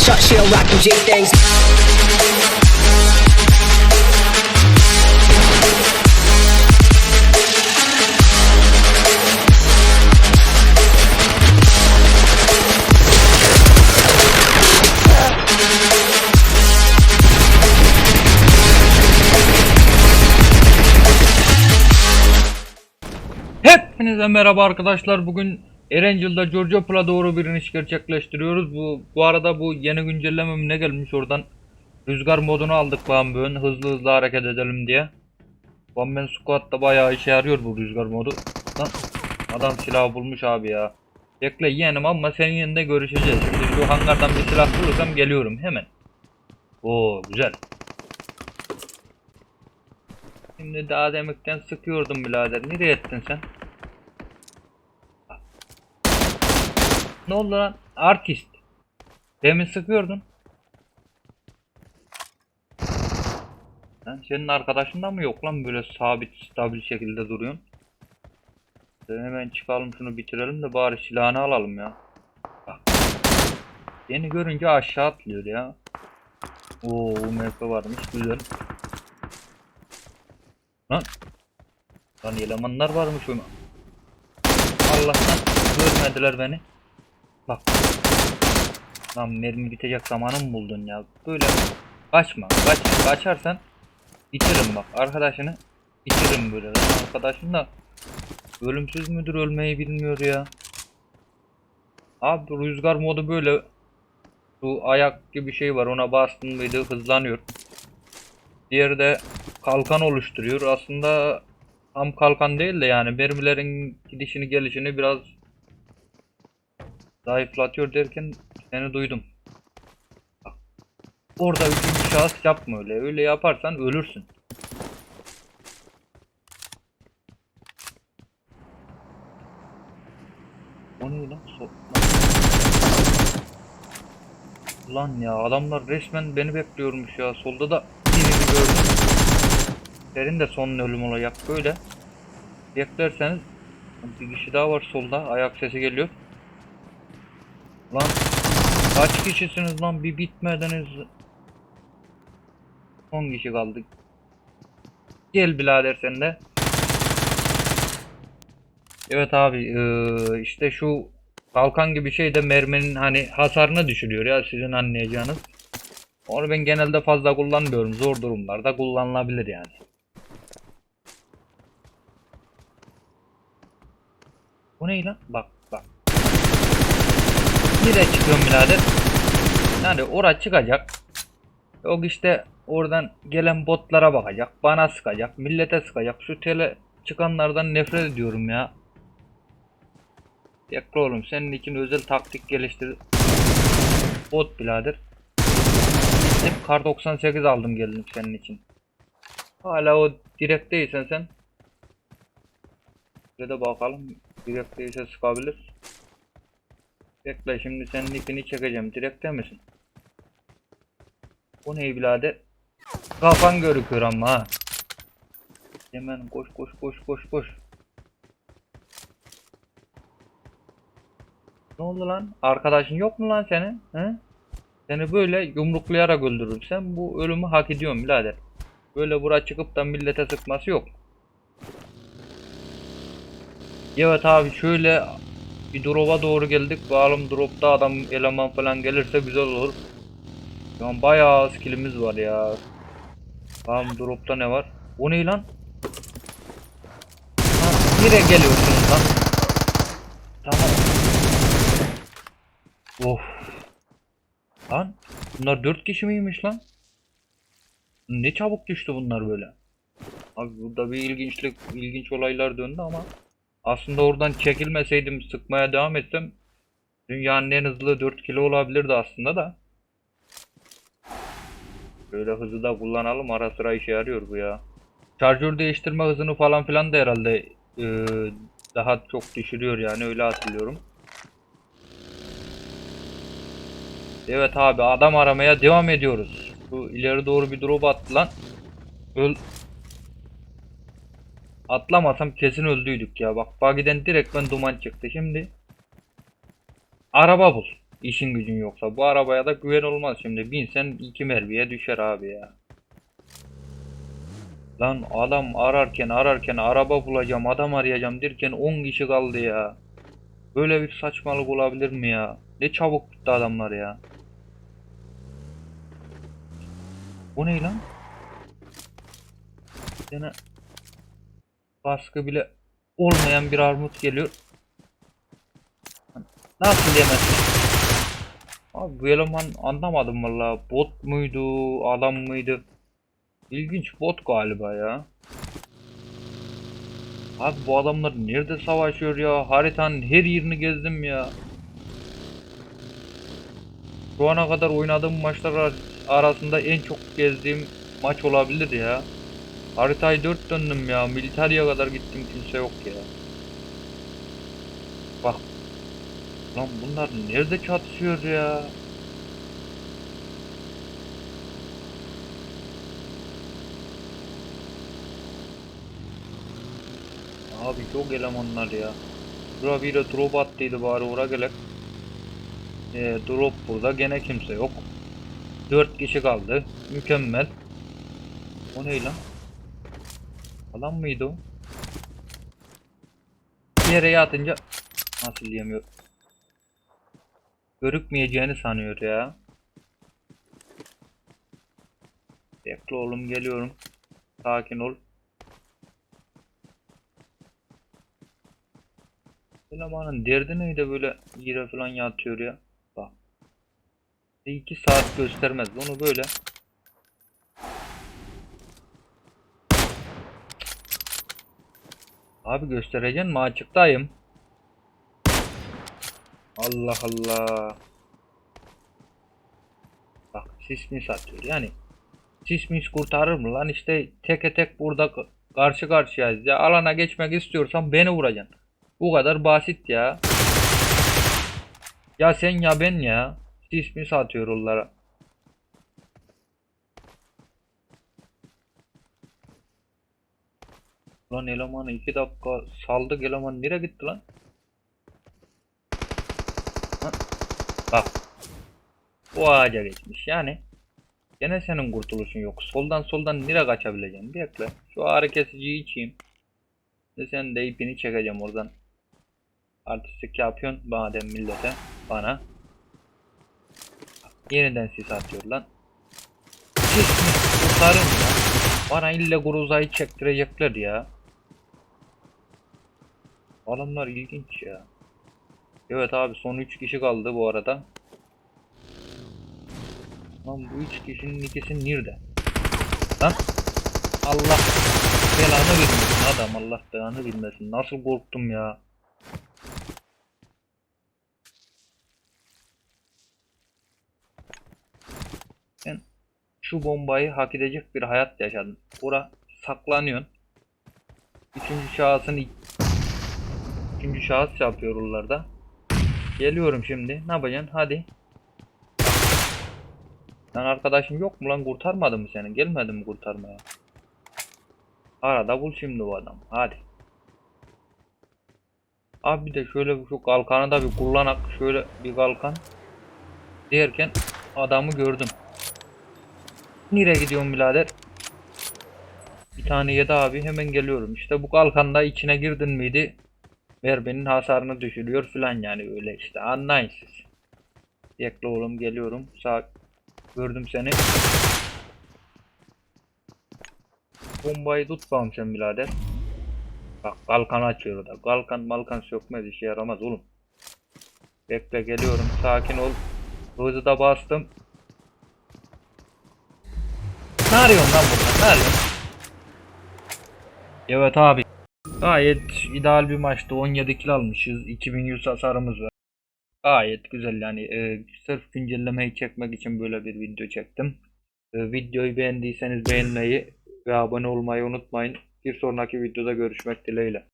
shot, she'll rock the G things. Hepinize merhaba arkadaşlar. Bugün Erangel'da Georgia Pool'a doğru bir iniş gerçekleştiriyoruz. Bu bu arada bu yeni güncelleme ne gelmiş oradan rüzgar modunu aldık falan böyle hızlı hızlı hareket edelim diye. One Man Squad'da bayağı işe yarıyor bu rüzgar modu. Lan adam silah bulmuş abi ya. Bekle yeğenim ama senin yanında görüşeceğiz. Şimdi şu hangardan bir silah bulursam geliyorum hemen. Oo güzel. Şimdi daha demekten sıkıyordum birader. Nereye ettin sen? Ne oldu lan? Artist. Demin sıkıyordun. Sen senin arkadaşında mı yok lan böyle sabit stabil şekilde duruyorsun? Hemen çıkalım şunu bitirelim de bari silahını alalım ya. Bak. Beni görünce aşağı atlıyor ya. Oo UMP varmış güzel. Lan. Lan elemanlar varmış öyle. Allah'tan görmediler beni. Bak. Lan mermi bitecek zamanı mı buldun ya? Böyle kaçma. Kaçma. Kaçarsan bitiririm bak. Arkadaşını bitiririm böyle. Arkadaşın da ölümsüz müdür ölmeyi bilmiyor ya. Abi rüzgar modu böyle. Bu ayak gibi şey var. Ona bastın mıydı hızlanıyor. Diğeri de kalkan oluşturuyor. Aslında tam kalkan değil de yani mermilerin gidişini gelişini biraz zayıflatıyor derken seni duydum. Bak, Orada üçüncü şahıs yapma öyle. Öyle yaparsan ölürsün. O ne lan? So- Lan ya adamlar resmen beni bekliyormuş ya. Solda da birini gördüm. Senin de son ölüm olacak böyle. Beklerseniz bir kişi daha var solda. Ayak sesi geliyor. Lan kaç kişisiniz lan bir bitmediniz. 10 kişi kaldık. Gel birader sen de. Evet abi eee, işte şu kalkan gibi şey de merminin hani hasarını düşürüyor ya sizin anlayacağınız. Onu ben genelde fazla kullanmıyorum. Zor durumlarda kullanılabilir yani. Bu ne lan? Bak. Nereye çıkıyorum birader? Yani ora çıkacak. Yok işte oradan gelen botlara bakacak. Bana sıkacak. Millete sıkacak. Şu tele çıkanlardan nefret ediyorum ya. Bekle oğlum senin için özel taktik geliştir. Bot birader. Hep kar 98 aldım geldim senin için. Hala o direkteysen sen. Bir de bakalım direkteyse sıkabilir. Bekle şimdi senin ipini çekeceğim. Direkte misin? Bu ne birader? Kafan görüküyor ama ha. Hemen koş koş koş koş koş. Ne oldu lan? Arkadaşın yok mu lan senin? He? Seni böyle yumruklayarak öldürürüm. Sen bu ölümü hak ediyorsun birader. Böyle bura çıkıp da millete sıkması yok. Evet abi şöyle bir drop'a doğru geldik. Bakalım drop'ta adam eleman falan gelirse güzel olur. Şu an bayağı az killimiz var ya. Bakalım drop'ta ne var? O ne lan? Ha, nereye geliyorsunuz lan? Tamam. Of. Lan bunlar 4 kişi miymiş lan? Ne çabuk düştü bunlar böyle. Abi burada bir ilginçlik, ilginç olaylar döndü ama aslında oradan çekilmeseydim sıkmaya devam etsem dünyanın en hızlı 4 kilo olabilirdi aslında da. Böyle hızı da kullanalım ara sıra işe yarıyor bu ya. Şarjör değiştirme hızını falan filan da herhalde eee, daha çok düşürüyor yani öyle hatırlıyorum. Evet abi adam aramaya devam ediyoruz. Şu ileri doğru bir drop attı lan. Öl Atlamasam kesin öldüydük ya. Bak buggy'den direkt ben duman çıktı. Şimdi araba bul. İşin gücün yoksa. Bu arabaya da güven olmaz şimdi. Binsen iki mermiye düşer abi ya. Lan adam ararken ararken araba bulacağım, adam arayacağım derken 10 kişi kaldı ya. Böyle bir saçmalık olabilir mi ya? Ne çabuk bitti adamlar ya. Bu ne lan? Yine baskı bile olmayan bir armut geliyor. Nasıl yemezsin? Abi bu eleman anlamadım valla. Bot muydu, adam mıydı? İlginç bot galiba ya. Abi bu adamlar nerede savaşıyor ya? Haritanın her yerini gezdim ya. Şu ana kadar oynadığım maçlar ar- arasında en çok gezdiğim maç olabilir ya. Haritayı dört döndüm ya. Militariye kadar gittim kimse yok ya. Bak. Lan bunlar nerede çatışıyor ya? Abi çok elemanlar ya. Bura bir de drop attıydı bari ora gelek. Ee, drop burada gene kimse yok. 4 kişi kaldı. Mükemmel. O ne lan? Adam mıydı o? Bir yere yatınca nasıl diyemiyor. Görükmeyeceğini sanıyor ya. Bekle oğlum geliyorum. Sakin ol. Elemanın derdi neydi böyle yere falan yatıyor ya. Bak. 2 saat göstermez. Onu böyle Abi göstereceksin mi? Açıktayım. Allah Allah. Bak sis atıyor. Yani sis kurtarır mı lan? İşte teke tek burada ka- karşı karşıyayız ya. Alana geçmek istiyorsan beni vuracaksın. Bu kadar basit ya. Ya sen ya ben ya. Sis mis atıyor onlara. Lan elemanı iki dakika saldık eleman nereye gitti lan? Ha, Bak. Bu ağaca geçmiş yani. Gene senin kurtuluşun yok. Soldan soldan nereye kaçabileceksin? Bekle. Şu ağrı kesiciyi içeyim. Ve sen de ipini çekeceğim oradan. Artistik yapıyorsun madem millete. Bana. Yeniden sis atıyor lan. Sis mi? Kurtarın ya. Bana ille Gruza'yı çektirecekler ya. Adamlar ilginç ya. Evet abi son 3 kişi kaldı bu arada. Lan bu 3 kişinin ikisi nerede? Lan Allah belanı bilmesin adam Allah belanı bilmesin. Nasıl korktum ya. Sen şu bombayı hak edecek bir hayat yaşadın. Bura saklanıyorsun. Üçüncü şahısın Üçüncü şahıs yapıyor oralarda. Geliyorum şimdi. Ne yapacaksın? Hadi. Lan arkadaşın yok mu lan? Kurtarmadı mı seni? Gelmedi mi kurtarmaya? Arada bul şimdi bu adam. Hadi. Abi de şöyle şu kalkanı da bir kullanak. Şöyle bir kalkan. Derken adamı gördüm. Nereye gidiyorsun birader? Bir tane yedi abi hemen geliyorum. İşte bu kalkanda içine girdin miydi? Merminin hasarını düşürüyor filan yani öyle işte anlayın siz. Bekle oğlum geliyorum. Sağ gördüm seni. Bombayı tut bakalım sen birader. Bak kalkan açıyor da. Kalkan malkan sökmez işe yaramaz oğlum. Bekle geliyorum sakin ol. Hızı da bastım. Ne arıyorsun lan burada? Ne arıyorsun? Evet abi. Gayet ideal bir maçtı. 17 kill almışız. 2100 hasarımız var. Gayet güzel yani. Ee, sırf güncellemeyi çekmek için böyle bir video çektim. Ee, videoyu beğendiyseniz beğenmeyi ve abone olmayı unutmayın. Bir sonraki videoda görüşmek dileğiyle.